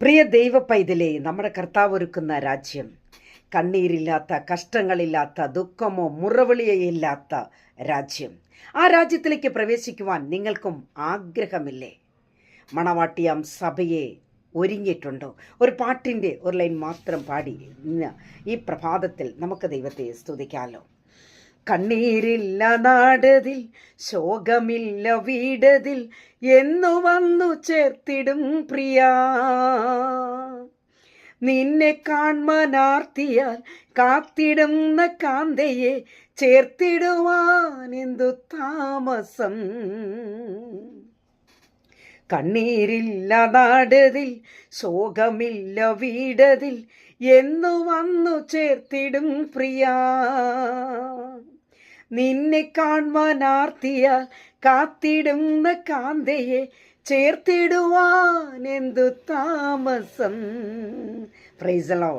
പ്രിയ ദൈവ പൈതലേ നമ്മുടെ കർത്താവ് ഒരുക്കുന്ന രാജ്യം. കണ്ണീരില്ലാത്ത കഷ്ടങ്ങളില്ലാത്ത ദുഃഖമോ മുറവിളിയോ ഇല്ലാത്ത രാജ്യം. ആ രാജ്യത്തിലേക്ക് പ്രവേശിക്കുവാൻ നിങ്ങൾക്കും ആഗ്രഹമില്ലേ? മണവാട്ടിയാം സഭയെ ഒരുങ്ങിയിട്ടുണ്ടോ? ഒരു പാട്ടിന്റെ ഒരു ലൈൻ മാത്രം പാടി ഇന്ന് ഈ പ്രഭാതത്തിൽ നമുക്ക് ദൈവത്തെ സ്തുതിക്കാമല്ലോ കണ്ണീരില്ല നാടതിൽ ശോകമില്ല വീടതിൽ എന്നു വന്നു ചേർത്തിടും പ്രിയ. നിന്നെ കാൺമാനാർത്തിയാൽ കാത്തിടുന്ന കാന്തയെ ചേർത്തിടുവാൻ എന്തു താമസം? കണ്ണീരില്ല നാടതിൽ ശോകമില്ല വീടതിൽ എന്നു വന്നു ചേർത്തിടും പ്രിയ. നിന്നെ കാൺമാനാർത്തിയാൽ കാത്തിടുന്ന കാന്തയെ ചേർത്തിടുവാൻ എന്തു താമസം? പ്രൈസ് പ്രൈസലോ